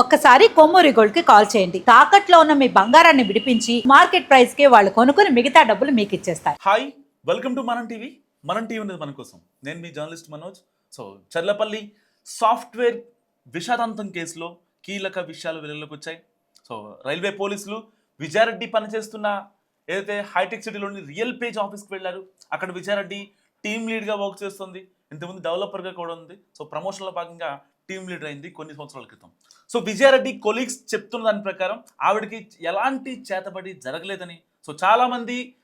ఒక్కసారి కొమ్మూరి గోల్డ్కి కాల్ చేయండి. తాకట్లో ఉన్న మీ బంగారాన్ని విడిపించి మార్కెట్ ప్రైస్కి వాళ్ళు కొనుక్కుని మిగతా డబ్బులు మీకు ఇచ్చేస్తారు. Hi welcome to Manam TV Manam TV ఉన్నది మన కోసం. నేను మీ journalist Manoj. So Charlapalli software విషాదాంతం కేసులో కీలక విషయాలు వెలుగులోకి వచ్చాయి. సో రైల్వే పోలీసులు విజయారెడ్డి పనిచేస్తున్న ఏదైతే హైటెక్ సిటీలోని రియల్ పేజ్ ఆఫీస్కి వెళ్ళారు అక్కడ విజయారెడ్డి టీమ్ లీడ్గా వర్క్ చేస్తుంది. ఇంతకుముందు డెవలపర్గా కూడా ఉంది. సో ప్రమోషన్లో భాగంగా టీమ్ లీడర్ అయింది కొన్ని సంవత్సరాల క్రితం. సో విజయారెడ్డి కొలీగ్స్ చెప్తున్న దాని ప్రకారం ఆవిడకి ఎలాంటి చేతబడి జరగలేదని సో చాలామంది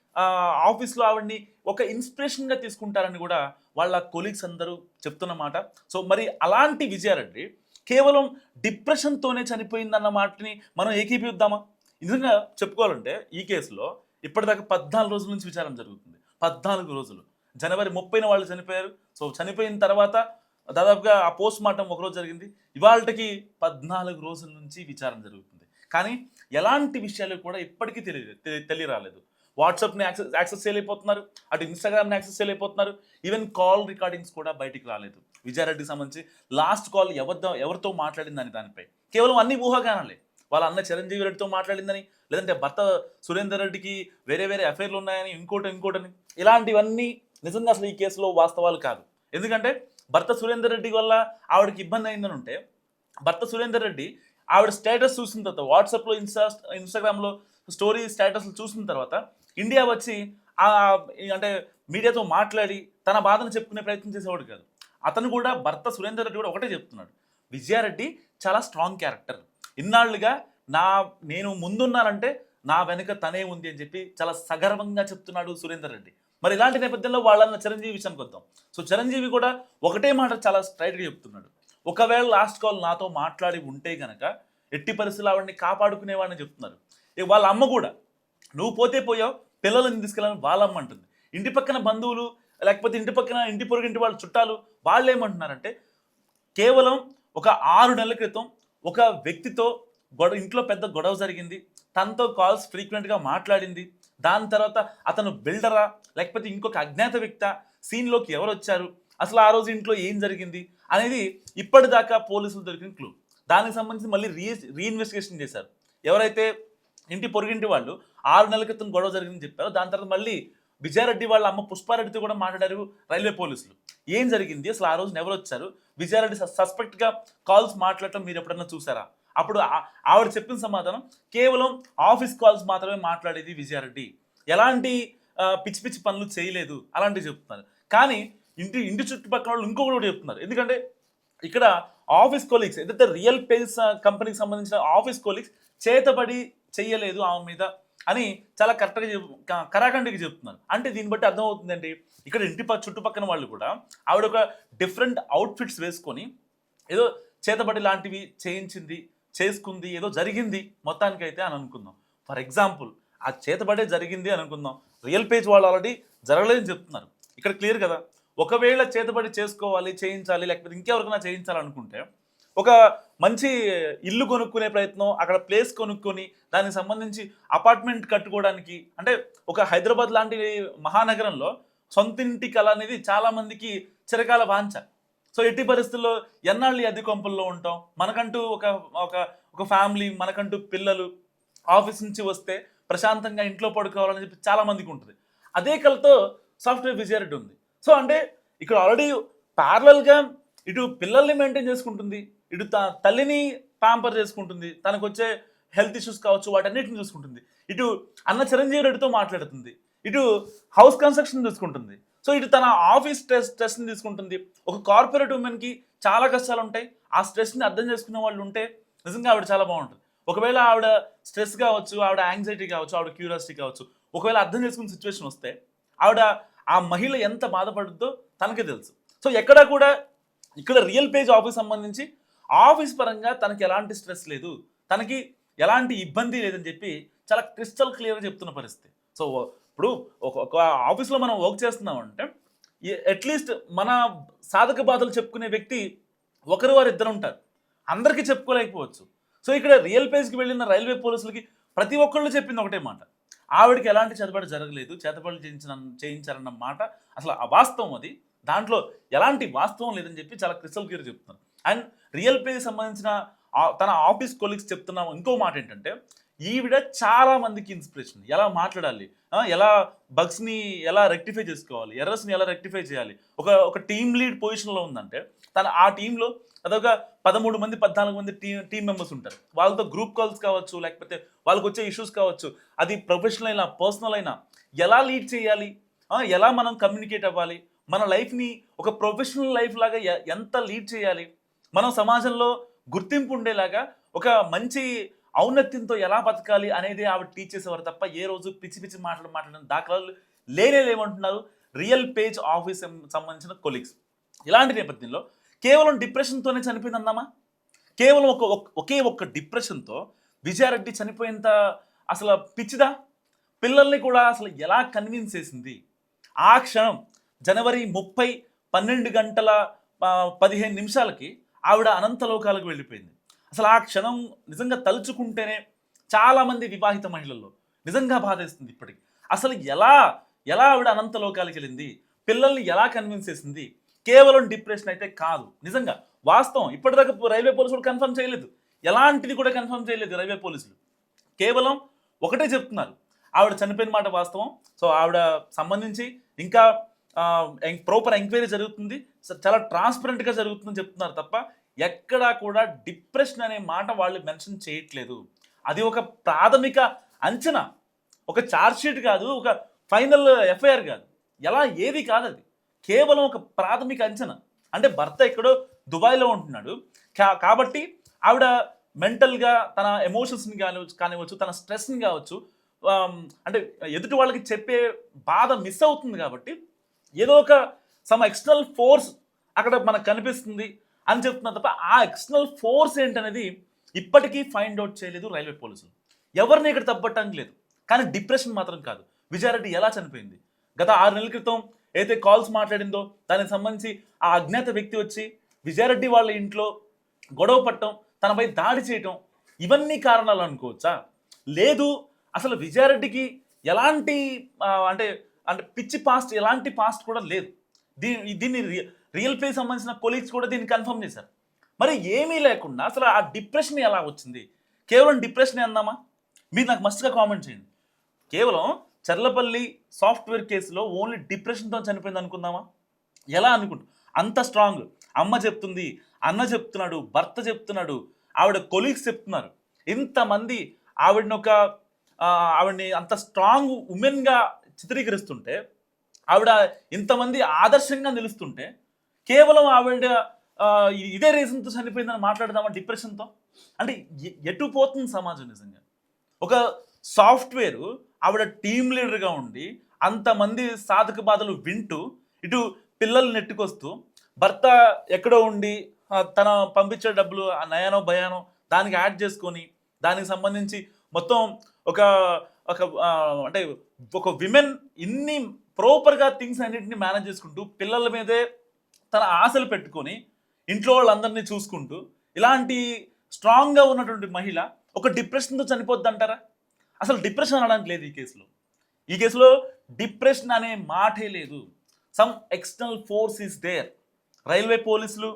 ఆఫీస్లో ఆవిడని ఒక ఇన్స్పిరేషన్గా తీసుకుంటారని కూడా వాళ్ళ కొలీగ్స్ అందరూ చెప్తున్నమాట సో మరి అలాంటి విజయారెడ్డి కేవలం డిప్రెషన్తోనే చనిపోయిందన్న మాటని మనం ఏకీపిద్దామా నిజంగా చెప్పుకోవాలంటే ఈ కేసులో ఇప్పటిదాకా పద్నాలుగు రోజుల నుంచి విచారం జరుగుతుంది. పద్నాలుగు రోజులు. జనవరి ముప్పైన వాళ్ళు చనిపోయారు. సో చనిపోయిన తర్వాత దాదాపుగా ఆ పోస్ట్ మార్టం ఒకరోజు జరిగింది. ఇవాళకి పద్నాలుగు రోజుల నుంచి విచారణ జరుగుతుంది. కానీ ఎలాంటి విషయాలు కూడా ఇప్పటికీ తెలియ తెలియరాలేదు. వాట్సాప్ని యాక్సెస్ యాక్సెస్ చేయలేకపోతున్నారు. అటు ఇన్స్టాగ్రామ్ని యాక్సెస్ చేయలేకపోతున్నారు. ఈవెన్ కాల్ రికార్డింగ్స్ కూడా బయటికి రాలేదు. విజయారెడ్డికి సంబంధించి లాస్ట్ కాల్ ఎవరితో ఎవరితో మాట్లాడిందని దానిపై. కేవలం అన్ని ఊహాగానాలే. వాళ్ళ అన్న చిరంజీవి రెడ్డితో మాట్లాడిందని లేదంటే భర్త సురేందర్ రెడ్డికి వేరే వేరే అఫైర్లు ఉన్నాయని ఇంకోటి ఇంకోటని. ఇలాంటివన్నీ నిజంగా అసలు ఈ కేసులో వాస్తవాలు కాదు. ఎందుకంటే భర్త సురేందర్ రెడ్డి వల్ల ఆవిడకి ఇబ్బంది అయిందని ఉంటే భర్త సురేందర్ రెడ్డి ఆవిడ స్టేటస్ చూసిన తర్వాత వాట్సాప్లో ఇన్స్టా ఇన్స్టాగ్రామ్లో స్టోరీ స్టేటస్లు చూసిన తర్వాత ఇండియా వచ్చి అంటే మీడియాతో మాట్లాడి తన బాధను చెప్పుకునే ప్రయత్నం చేసేవాడు కాదు. అతను కూడా భర్త సురేందర్ రెడ్డి కూడా ఒకటే చెప్తున్నాడు. విజయారెడ్డి చాలా స్ట్రాంగ్ క్యారెక్టర్. ఇన్నాళ్ళుగా నా నేను ముందున్నానంటే నా వెనుక తనే ఉంది అని చెప్పి చాలా సగర్వంగా చెప్తున్నాడు సురేందర్ రెడ్డి. మరి ఇలాంటి నేపథ్యంలో వాళ్ళన్న చిరంజీవి విషయానికి వద్దాం. సో చిరంజీవి కూడా ఒకటే మాట చాలా స్ట్రైట్గా చెప్తున్నాడు. ఒకవేళ లాస్ట్ కాల్ నాతో మాట్లాడి ఉంటే గనక ఎట్టి పరిస్థితులు ఆవిడని కాపాడుకునేవాడిని చెప్తున్నారు. ఇక వాళ్ళ అమ్మ కూడా నువ్వు పోతే పోయావు పిల్లలని తీసుకెళ్ళాలని వాళ్ళ అమ్మ అంటుంది. ఇంటి పక్కన బంధువులు లేకపోతే ఇంటి పక్కన ఇంటి పొరుగింటి వాళ్ళ చుట్టాలు వాళ్ళు ఏమంటున్నారంటే కేవలం ఒక ఆరు నెలల క్రితం ఒక వ్యక్తితో గొడవ ఇంట్లో పెద్ద గొడవ జరిగింది. తనతో కాల్స్ ఫ్రీక్వెంట్గా మాట్లాడింది. దాని తర్వాత అతను బిల్డరా లేకపోతే ఇంకొక అజ్ఞాత వ్యక్త సీన్లోకి ఎవరు వచ్చారు? అసలు ఆ రోజు ఇంట్లో ఏం జరిగింది? అనేది ఇప్పటిదాకా పోలీసులు దొరికిన క్లూ దానికి సంబంధించి మళ్ళీ రీ రీఇన్వెస్టిగేషన్ చేశారు. ఎవరైతే ఇంటి పొరుగింటి వాళ్ళు ఆరు నెలల క్రితం గొడవ జరిగిందని చెప్పారు. దాని తర్వాత మళ్ళీ విజయారెడ్డి వాళ్ళ అమ్మ పుష్పారెడ్డితో కూడా మాట్లాడారు రైల్వే పోలీసులు. ఏం జరిగింది? అసలు ఆ రోజున ఎవరు వచ్చారు? విజయారెడ్డి సస్పెక్ట్గా కాల్స్ మాట్లాడటం మీరు ఎప్పుడన్నా చూసారా? అప్పుడు ఆవిడ చెప్పిన సమాధానం కేవలం ఆఫీస్ కాల్స్ మాత్రమే మాట్లాడేది విజయారెడ్డి. ఎలాంటి పిచ్చి పిచ్చి పనులు చేయలేదు. అలాంటివి చెప్తున్నారు. కానీ ఇంటి ఇంటి చుట్టుపక్కల వాళ్ళు ఇంకొకటి కూడా చెప్తున్నారు. ఎందుకంటే ఇక్కడ ఆఫీస్ కొలీగ్స్ ఏదైతే రియల్ పేజ్ కంపెనీకి సంబంధించిన ఆఫీస్ కొలీగ్స్ చేతబడి చెయ్యలేదు ఆమె మీద అని చాలా కరెక్ట్గా చెప్ కరాఖండికి చెప్తున్నారు. అంటే దీన్ని బట్టి అర్థమవుతుందండి ఇక్కడ ఇంటి ప వాళ్ళు కూడా ఆవిడ ఒక డిఫరెంట్ అవుట్ఫిట్స్ వేసుకొని ఏదో చేతబడి లాంటివి చేయించింది చేసుకుంది ఏదో జరిగింది మొత్తానికైతే అని అనుకుందాం. ఫర్ ఎగ్జాంపుల్ ఆ చేతబడే జరిగింది అని అనుకుందాం. రియల్ పేజ్ వాళ్ళు ఆల్రెడీ జరగలేదని చెప్తున్నారు. ఇక్కడ క్లియర్ కదా? ఒకవేళ చేతబడి చేసుకోవాలి చేయించాలి లేకపోతే ఇంకెవరికైనా చేయించాలనుకుంటే ఒక మంచి ఇల్లు కొనుక్కునే ప్రయత్నం అక్కడ ప్లేస్ కొనుక్కొని దానికి సంబంధించి అపార్ట్మెంట్ కట్టుకోవడానికి అంటే ఒక హైదరాబాద్ లాంటి మహానగరంలో సొంతింటి కళ అనేది చాలామందికి చిరకాల వాంఛ. సో ఎట్టి పరిస్థితుల్లో ఎన్నాళ్ళు అద్దె కొంపల్లో ఉంటాం? మనకంటూ ఒక ఒక ఒక ఫ్యామిలీ మనకంటూ పిల్లలు ఆఫీస్ నుంచి వస్తే ప్రశాంతంగా ఇంట్లో పడుకోవాలని చెప్పి చాలా మందికి ఉంటుంది. అదే కళతో సాఫ్ట్వేర్ విజయారెడ్డి ఉంది. సో అంటే ఇక్కడ ఆల్రెడీ ప్యారలల్గా ఇటు పిల్లల్ని మెయింటైన్ చేసుకుంటుంది ఇటు త- తల్లిని ప్యాంపర్ చేసుకుంటుంది తనకు వచ్చే హెల్త్ ఇష్యూస్ కావచ్చు వాటన్నిటిని చూసుకుంటుంది. ఇటు అన్న చిరంజీవి రెడ్డితో మాట్లాడుతుంది. ఇటు హౌస్ కన్స్ట్రక్షన్ చూసుకుంటుంది. సో ఇటు తన ఆఫీస్ స్ట్రెస్ స్ట్రెస్ని తీసుకుంటుంది. ఒక కార్పొరేట్ ఉమెన్కి చాలా కష్టాలు ఉంటాయి ఆ స్ట్రెస్ని అర్థం చేసుకునే వాళ్ళు ఉంటే నిజంగా ఆవిడ చాలా బాగుంటుంది. ఒకవేళ ఆవిడ స్ట్రెస్ కావచ్చు ఆవిడ యాంగ్జైటీ కావచ్చు ఆవిడ క్యూరియాసిటీ కావచ్చు ఒకవేళ అర్థం చేసుకునే సిచ్యువేషన్ వస్తే ఆవిడ ఆ మహిళ ఎంత బాధపడుద్దో తనకే తెలుసు. సో ఎక్కడా కూడా ఇక్కడ రియల్ పేజ్ ఆఫీస్ సంబంధించి ఆఫీస్ పరంగా తనకి ఎలాంటి స్ట్రెస్ లేదు. తనకి ఎలాంటి ఇబ్బంది లేదని చెప్పి చాలా క్రిస్టల్ క్లియర్గా చెప్తున్న పరిస్థితి. సో ఇప్పుడు ఒక ఒక ఆఫీస్లో మనం వర్క్ చేస్తున్నామంటే అట్లీస్ట్ మన సాధక బాధలు చెప్పుకునే వ్యక్తి ఒకరు వారు ఇద్దరు ఉంటారు. అందరికీ చెప్పుకోలేకపోవచ్చు. సో ఇక్కడ రియల్ పేజ్కి వెళ్ళిన రైల్వే పోలీసులకి ప్రతి ఒక్కళ్ళు చెప్పింది ఒకటే మాట. ఆవిడకి ఎలాంటి చేతపాటు జరగలేదు చేతపాటు చేయించిన చేయించారన్న మాట అసలు అవాస్తవం అది. దాంట్లో ఎలాంటి వాస్తవం లేదని చెప్పి చాలా క్రిస్టల్ క్లియర్ చెప్తున్నారు. అండ్ రియల్ పేజ్ సంబంధించిన తన ఆఫీస్ కొలీగ్స్ చెప్తున్న ఇంకో మాట ఏంటంటే ఈవిడ చాలా మందికి ఇన్స్పిరేషన్ ఎలా మాట్లాడాలి? ఎలా బగ్స్ని ఎలా రెక్టిఫై చేసుకోవాలి? ఎర్రర్స్ని ఎలా రెక్టిఫై చేయాలి? ఒక ఒక టీమ్ లీడ్ పొజిషన్లో ఉందంటే తను ఆ టీంలో అదొక పదమూడు మంది పద్నాలుగు మంది టీ టీం మెంబర్స్ ఉంటారు. వాళ్ళతో గ్రూప్ కాల్స్ కావచ్చు లేకపోతే వాళ్ళకి వచ్చే ఇష్యూస్ కావచ్చు అది ప్రొఫెషనల్ అయినా పర్సనల్ అయినా ఎలా లీడ్ చేయాలి? ఎలా మనం కమ్యూనికేట్ అవ్వాలి? మన లైఫ్ని ఒక ప్రొఫెషనల్ లైఫ్ లాగా ఎంత లీడ్ చేయాలి? మనం సమాజంలో గుర్తింపు ఉండేలాగా ఒక మంచి ఔన్నత్యంతో ఎలా బతకాలి అనేది ఆవిడ టీచ్ చేసేవారు తప్ప ఏ రోజు పిచ్చి పిచ్చి మాటలు మాట్లాడిన దాఖలాలు లేనే లేమంటున్నారు రియల్ పేజ్ ఆఫీస్ సంబంధించిన కొలీగ్స్ ఇలాంటి నేపథ్యంలో కేవలం డిప్రెషన్తోనే చనిపోయింది అందామా కేవలం ఒక ఒకే ఒక్క డిప్రెషన్తో విజయారెడ్డి చనిపోయేంత అసలు పిచ్చిదా? పిల్లల్ని కూడా అసలు ఎలా కన్విన్స్ చేసింది? ఆ క్షణం జనవరి ముప్పై పన్నెండు గంటల పదిహేను నిమిషాలకి ఆవిడ అనంతలోకాలకు వెళ్ళిపోయింది. అసలు ఆ క్షణం నిజంగా తలుచుకుంటేనే చాలామంది వివాహిత మహిళల్లో నిజంగా బాధేస్తుంది ఇప్పటికి. అసలు ఎలా ఎలా ఆవిడ అనంతలోకాలకు వెళ్ళింది? పిల్లల్ని ఎలా కన్విన్స్ చేసింది? కేవలం డిప్రెషన్ అయితే కాదు. నిజంగా వాస్తవం. ఇప్పటిదాకా రైల్వే పోలీసులు కన్ఫర్మ్ చేయలేదు. ఎలాంటిది కూడా కన్ఫర్మ్ చేయలేదు రైల్వే పోలీసులు. కేవలం ఒకటే చెప్తున్నారు. ఆవిడ చనిపోయిన మాట వాస్తవం. సో ఆవిడ సంబంధించి ఇంకా ప్రాపర్ ఎంక్వైరీ జరుగుతుంది. సో చాలా ట్రాన్స్పరెంట్గా జరుగుతుందని చెప్తున్నారు తప్ప ఎక్కడా కూడా డిప్రెషన్ అనే మాట వాళ్ళు మెన్షన్ చేయట్లేదు. అది ఒక ప్రాథమిక అంచనా. ఒక చార్జ్షీట్ కాదు ఒక ఫైనల్ ఎఫ్ఐఆర్ కాదు. ఎలా? ఏది కాదు అది. కేవలం ఒక ప్రాథమిక అంచనా. అంటే భర్త ఎక్కడో దుబాయ్లో ఉంటున్నాడు. కా- కాబట్టి ఆవిడ మెంటల్గా తన ఎమోషన్స్ని కానివచ్చు కానివచ్చు తన స్ట్రెస్ని కావచ్చు అంటే ఎదుటి వాళ్ళకి చెప్పే బాధ మిస్ అవుతుంది కాబట్టి ఏదో ఒక సమ్ ఎక్స్టర్నల్ ఫోర్స్ అక్కడ మనకు కనిపిస్తుంది. అని చెప్తున్నారు తప్ప ఆ ఎక్స్టర్నల్ ఫోర్స్ ఏంటనేది ఇప్పటికీ ఫైండ్ అవుట్ చేయలేదు రైల్వే పోలీసులు. ఎవరిని ఇక్కడ తప్పట్టడానికి లేదు. కానీ డిప్రెషన్ మాత్రం కాదు. విజయారెడ్డి ఎలా చనిపోయింది? గత ఆరు నెలల క్రితం ఏదైతే కాల్స్ మాట్లాడిందో దానికి సంబంధించి ఆ అజ్ఞాత వ్యక్తి వచ్చి విజయారెడ్డి వాళ్ళ ఇంట్లో గొడవ పట్టడం తనపై దాడి చేయటం ఇవన్నీ కారణాలు అనుకోవచ్చా? లేదు అసలు విజయారెడ్డికి ఎలాంటి అంటే అంటే పిచ్చి పాస్ట్ ఎలాంటి పాస్ట్ కూడా లేదు. దీని దీన్ని రియల్ ప్లే సంబంధించిన కొలీగ్స్ కూడా దీన్ని కన్ఫర్మ్ చేశారు. మరి ఏమీ లేకుండా అసలు ఆ డిప్రెషన్ ఎలా వచ్చింది? కేవలం డిప్రెషన్ అందామా? మీరు నాకు మస్తుగా కామెంట్ చేయండి. కేవలం చర్లపల్లి సాఫ్ట్వేర్ కేసులో ఓన్లీ డిప్రెషన్తో చనిపోయింది అనుకుందామా? ఎలా అనుకుంటాం? అంత స్ట్రాంగ్ అమ్మ చెప్తుంది అన్న చెప్తున్నాడు భర్త చెప్తున్నాడు ఆవిడ కొలీగ్స్ చెప్తున్నారు. ఇంతమంది ఆవిడని ఒక ఆవిడని అంత స్ట్రాంగ్ ఉమెన్గా చిత్రీకరిస్తుంటే ఆవిడ ఇంతమంది ఆదర్శంగా నిలుస్తుంటే కేవలం ఆవిడ ఇదే రీజన్తో చనిపోయిందని మాట్లాడదామా డిప్రెషన్తో? అంటే ఎటు పోతుంది సమాజం నిజంగా? ఒక సాఫ్ట్వేర్ ఆవిడ టీమ్ లీడర్గా ఉండి అంతమంది సాధక బాధలు వింటూ ఇటు పిల్లల్ని నెట్టుకొస్తూ భర్త ఎక్కడో ఉండి తన పంపించే డబ్బులు ఆ నయానో భయానో దానికి యాడ్ చేసుకొని దానికి సంబంధించి మొత్తం ఒక ఒక అంటే ఒక విమెన్ ఇన్ని ప్రాపర్గా థింగ్స్ అన్నింటినీ మేనేజ్ చేసుకుంటూ పిల్లల మీదే తన ఆశలు పెట్టుకొని ఇంట్లో వాళ్ళందరినీ చూసుకుంటూ ఇలాంటి స్ట్రాంగ్గా ఉన్నటువంటి మహిళ ఒక డిప్రెషన్తో చనిపోద్ది అంటారా అసలు డిప్రెషన్ అనడానికి లేదు ఈ కేసులో. ఈ కేసులో డిప్రెషన్ అనే మాటే లేదు. Some external force is there. Railway పోలీసులు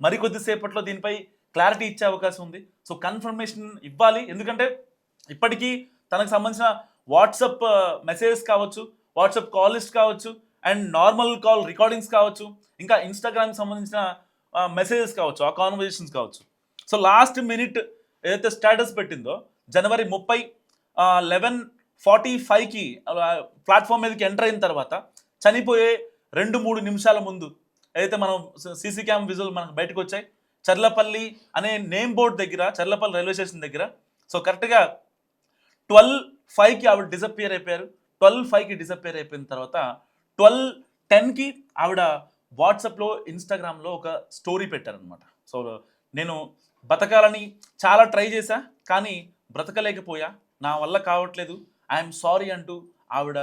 మరికొద్దిసేపట్లో దీనిపై క్లారిటీ ఇచ్చే అవకాశం ఉంది. సో కన్ఫర్మేషన్ ఇవ్వాలి. ఎందుకంటే ఇప్పటికీ తనకు సంబంధించిన వాట్సప్ మెసేజెస్ కావచ్చు వాట్సప్ కాల్ లిస్ట్ కావచ్చు అండ్ నార్మల్ కాల్ రికార్డింగ్స్ కావచ్చు ఇంకా ఇన్స్టాగ్రామ్కి సంబంధించిన మెసేజెస్ కావచ్చు ఆ కాన్వర్జేషన్స్ కావచ్చు. సో లాస్ట్ మినిట్ ఏదైతే స్టేటస్ పెట్టిందో జనవరి ముప్పై లెవెన్ ఫార్టీ ఫైవ్కి ప్లాట్ఫామ్ మీదకి ఎంటర్ అయిన తర్వాత చనిపోయే రెండు మూడు నిమిషాల ముందు ఏదైతే మనం సీసీ క్యామ్ విజువల్ మనకు బయటకు వచ్చాయి చర్లపల్లి అనే నేమ్ బోర్డ్ దగ్గర చర్లపల్లి రైల్వే స్టేషన్ దగ్గర సో కరెక్ట్గా ట్వెల్వ్ ఫైవ్కి ఆవిడ డిసప్పియర్ అయిపోయారు. ట్వెల్వ్ ఫైవ్కి డిసప్పియర్ అయిపోయిన తర్వాత ట్వెల్వ్ టెన్కి ఆవిడ వాట్సాప్లో ఇన్స్టాగ్రామ్లో ఒక స్టోరీ పెట్టారనమాట సో నేను బతకాలని చాలా ట్రై చేశా కానీ బ్రతకలేకపోయా. నా వల్ల కావట్లేదు. ఐఎమ్ సారీ అంటూ ఆవిడ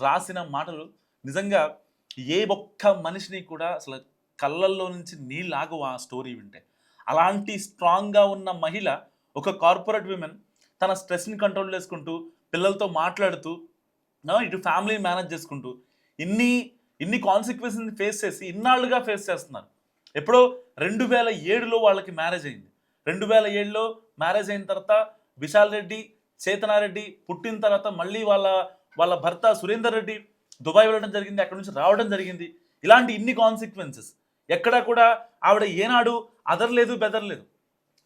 రాసిన మాటలు నిజంగా ఏ ఒక్క మనిషిని కూడా అసలు కళ్ళల్లో నుంచి నీళ్ళు ఆ స్టోరీ వింటే. అలాంటి స్ట్రాంగ్గా ఉన్న మహిళ ఒక కార్పొరేట్ విమెన్ తన స్ట్రెస్ని కంట్రోల్ చేసుకుంటూ పిల్లలతో మాట్లాడుతూ ఇటు ఫ్యామిలీని మేనేజ్ చేసుకుంటూ ఇన్ని ఇన్ని కాన్సిక్వెన్సెస్ని ఫేస్ చేసి ఇన్నాళ్ళుగా ఫేస్ చేస్తున్నారు. ఎప్పుడో రెండు వేల ఏడులో వాళ్ళకి మ్యారేజ్ అయింది. రెండు వేల ఏడులో మ్యారేజ్ అయిన తర్వాత విశాల్ రెడ్డి చేతనారెడ్డి పుట్టిన తర్వాత మళ్ళీ వాళ్ళ వాళ్ళ భర్త సురేందర్ రెడ్డి దుబాయ్ వెళ్ళడం జరిగింది అక్కడ నుంచి రావడం జరిగింది. ఇలాంటి ఇన్ని కాన్సిక్వెన్సెస్ ఎక్కడా కూడా ఆవిడ ఏనాడు అదర్లేదు బెదర్లేదు.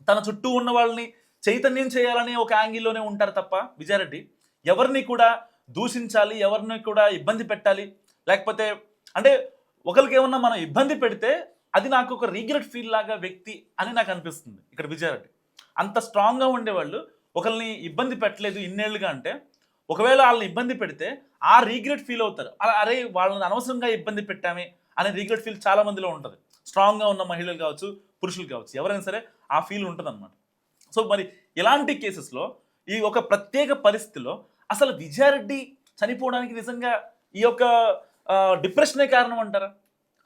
తన చుట్టూ ఉన్న వాళ్ళని చైతన్యం చేయాలనే ఒక యాంగిల్లోనే ఉంటారు తప్ప విజయారెడ్డి ఎవరిని కూడా దూషించాలి ఎవరిని కూడా ఇబ్బంది పెట్టాలి లేకపోతే అంటే ఒకరికి ఏమన్నా మనం ఇబ్బంది పెడితే అది నాకు ఒక రీగ్రెట్ ఫీల్ లాగా వ్యక్తి అని నాకు అనిపిస్తుంది ఇక్కడ విజయారెడ్డి. అంత స్ట్రాంగ్గా ఉండేవాళ్ళు ఒకరిని ఇబ్బంది పెట్టలేదు ఇన్నేళ్ళుగా అంటే ఒకవేళ వాళ్ళని ఇబ్బంది పెడితే ఆ రీగ్రెట్ ఫీల్ అవుతారు. అలా అరే వాళ్ళని అనవసరంగా ఇబ్బంది పెట్టామే అనే రీగ్రెట్ ఫీల్ చాలా మందిలో ఉంటుంది. స్ట్రాంగ్గా ఉన్న మహిళలు కావచ్చు పురుషులు కావచ్చు ఎవరైనా సరే ఆ ఫీల్ ఉంటుంది సో మరి ఇలాంటి కేసెస్లో ఈ ఒక ప్రత్యేక పరిస్థితిలో అసలు విజయారెడ్డి చనిపోవడానికి నిజంగా ఈ యొక్క డిప్రెషనే కారణం అంటారా?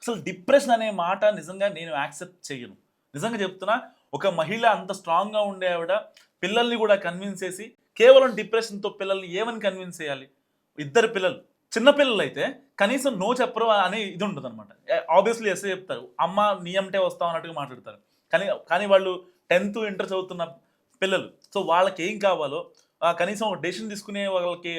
అసలు డిప్రెషన్ అనే మాట నిజంగా నేను యాక్సెప్ట్ చేయను. నిజంగా చెప్తున్నా ఒక మహిళ అంత స్ట్రాంగ్గా ఉండే ఆవిడ పిల్లల్ని కూడా కన్విన్స్ చేసి కేవలం డిప్రెషన్తో పిల్లల్ని ఏమని కన్విన్స్ చేయాలి? ఇద్దరు పిల్లలు చిన్నపిల్లలు అయితే కనీసం నో చెప్పరు అనే ఇది ఉంటుంది అనమాట ఆబ్వియస్లీ ఎస్ఏ చెప్తారు. అమ్మ నీ అంటే వస్తావు అన్నట్టుగా మాట్లాడతారు. కానీ కానీ వాళ్ళు టెన్త్ ఇంటర్ చదువుతున్న పిల్లలు సో వాళ్ళకి ఏం కావాలో కనీసం ఒక డెసిషన్ తీసుకునే వాళ్ళకి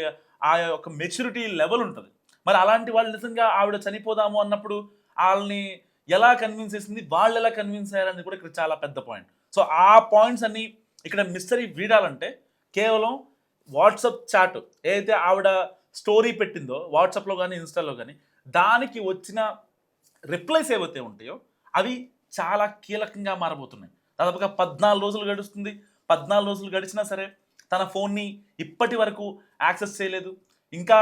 ఆ యొక్క మెచ్యూరిటీ లెవెల్ ఉంటుంది. మరి అలాంటి వాళ్ళు నిజంగా ఆవిడ చనిపోదాము అన్నప్పుడు వాళ్ళని ఎలా కన్విన్స్ చేసింది? వాళ్ళు ఎలా కన్విన్స్ అయ్యారని కూడా ఇక్కడ చాలా పెద్ద పాయింట్ సో ఆ పాయింట్స్ అన్ని ఇక్కడ మిస్టరీ వీడాలంటే కేవలం వాట్సప్ చాట్ ఏదైతే ఆవిడ స్టోరీ పెట్టిందో వాట్సాప్లో కానీ ఇన్స్టాలో కానీ దానికి వచ్చిన రిప్లైస్ ఏవైతే ఉంటాయో అవి చాలా కీలకంగా మారబోతున్నాయి. దాదాపుగా పద్నాలుగు రోజులు గడుస్తుంది. పద్నాలుగు రోజులు గడిచినా సరే తన ఫోన్ని ఇప్పటి వరకు యాక్సెస్ చేయలేదు. ఇంకా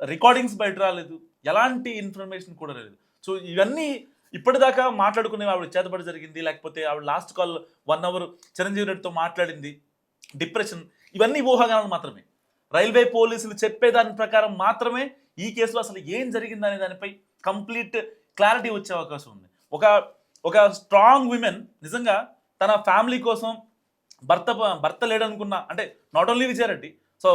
రికార్డింగ్స్ బయట రాలేదు. ఎలాంటి ఇన్ఫర్మేషన్ కూడా లేదు. సో ఇవన్నీ ఇప్పటిదాకా మాట్లాడుకునే ఆవిడ చేతబడి జరిగింది లేకపోతే ఆవిడ last call one hour Chiranjeevi రెడ్డితో మాట్లాడింది డిప్రెషన్ ఇవన్నీ ఊహాగానాలు మాత్రమే. రైల్వే పోలీసులు చెప్పేదాని ప్రకారం మాత్రమే ఈ కేసులో అసలు ఏం జరిగిందనే దానిపై కంప్లీట్ క్లారిటీ వచ్చే అవకాశం ఉంది. ఒక ఒక స్ట్రాంగ్ విమెన్ నిజంగా తన ఫ్యామిలీ కోసం భర్త భర్త లేడనుకున్న అంటే నాట్ ఓన్లీ విజయారెడ్డి సో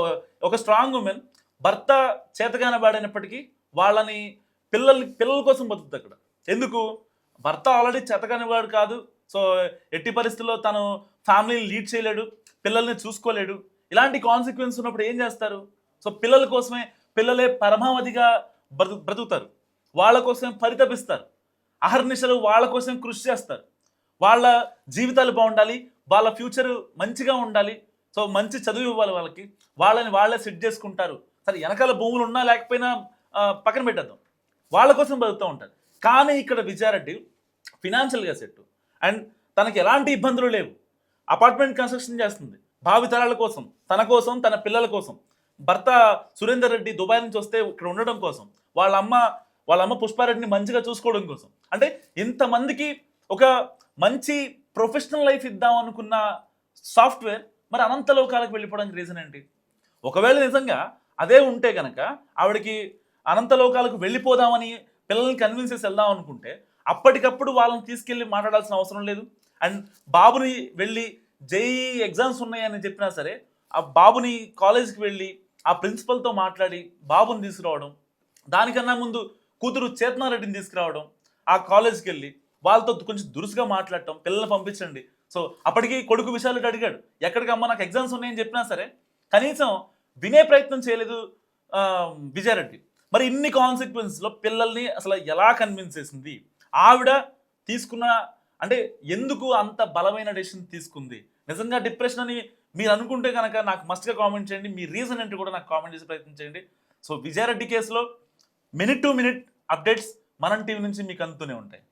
ఒక స్ట్రాంగ్ ఉమెన్ భర్త చేతగానబాడినప్పటికీ వాళ్ళని పిల్లల్ని పిల్లల కోసం బతుకుతుంది అక్కడ. ఎందుకు? భర్త ఆల్రెడీ చేతగానివాడు కాదు. సో ఎట్టి పరిస్థితుల్లో తను ఫ్యామిలీని లీడ్ చేయలేడు పిల్లల్ని చూసుకోలేడు. ఇలాంటి కాన్సిక్వెన్స్ ఉన్నప్పుడు ఏం చేస్తారు? సో పిల్లల కోసమే పిల్లలే పరమావధిగా బ్రతు బ్రతుకుతారు. వాళ్ళ కోసం పరితపిస్తారు. అహర్నిశలు వాళ్ళ కోసం కృషి చేస్తారు. వాళ్ళ జీవితాలు బాగుండాలి వాళ్ళ ఫ్యూచర్ మంచిగా ఉండాలి. సో మంచి చదువు ఇవ్వాలి వాళ్ళకి. వాళ్ళని వాళ్ళే సెట్ చేసుకుంటారు. సరే వెనకాల భూములు ఉన్నా లేకపోయినా పక్కన పెట్టేద్దాం. వాళ్ళ కోసం బతుకుతూ ఉంటారు. కానీ ఇక్కడ విజయారెడ్డి ఫినాన్షియల్గా సెట్ అండ్ తనకి ఎలాంటి ఇబ్బందులు లేవు. అపార్ట్మెంట్ కన్స్ట్రక్షన్ చేస్తుంది. భావితరాల కోసం తన కోసం తన పిల్లల కోసం. భర్త సురేందర్ రెడ్డి దుబాయ్ నుంచి వస్తే ఇక్కడ ఉండడం కోసం. వాళ్ళ అమ్మ వాళ్ళ అమ్మ పుష్పారెడ్డిని మంచిగా చూసుకోవడం కోసం. అంటే ఇంతమందికి ఒక మంచి ప్రొఫెషనల్ లైఫ్ ఇద్దాం అనుకున్న సాఫ్ట్వేర్ మరి అనంత లోకాలకు వెళ్ళిపోవడానికి రీజన్ ఏంటి? ఒకవేళ నిజంగా అదే ఉంటే కనుక ఆవిడకి అనంతలోకాలకు వెళ్ళిపోదామని పిల్లల్ని కన్విన్స్ చేసి వెళ్దాం అనుకుంటే అప్పటికప్పుడు వాళ్ళని తీసుకెళ్ళి మాట్లాడాల్సిన అవసరం లేదు. అండ్ బాబుని వెళ్ళి జేఈ ఎగ్జామ్స్ ఉన్నాయని చెప్పినా సరే ఆ బాబుని కాలేజ్కి వెళ్ళి ఆ ప్రిన్సిపల్తో మాట్లాడి బాబుని తీసుకురావడం దానికన్నా ముందు కూతురు చేతనారెడ్డిని తీసుకురావడం ఆ కాలేజ్కి వెళ్ళి వాళ్ళతో కొంచెం దురుసుగా మాట్లాడటం పిల్లల్ని పంపించండి. సో అప్పటికి కొడుకు విషయాలు అడిగాడు ఎక్కడికమ్మా నాకు ఎగ్జామ్స్ ఉన్నాయని చెప్పినా సరే కనీసం వినే ప్రయత్నం చేయలేదు విజయారెడ్డి. మరి ఇన్ని కాన్సిక్వెన్స్లో పిల్లల్ని అసలు ఎలా కన్విన్స్ చేసింది? ఆవిడ తీసుకున్న అంటే ఎందుకు అంత బలమైన డెసిషన్ తీసుకుంది? నిజంగా డిప్రెషన్ అని మీరు అనుకుంటే కనుక నాకు మస్ట్గా కామెంట్ చేయండి. మీ రీజన్ ఏంటి కూడా నాకు కామెంట్ చేసి ప్రయత్నం చేయండి. సో విజయారెడ్డి కేసులో minute to minute updates Manam TV నుంచి మీకు అందుతూనే ఉంటాయి.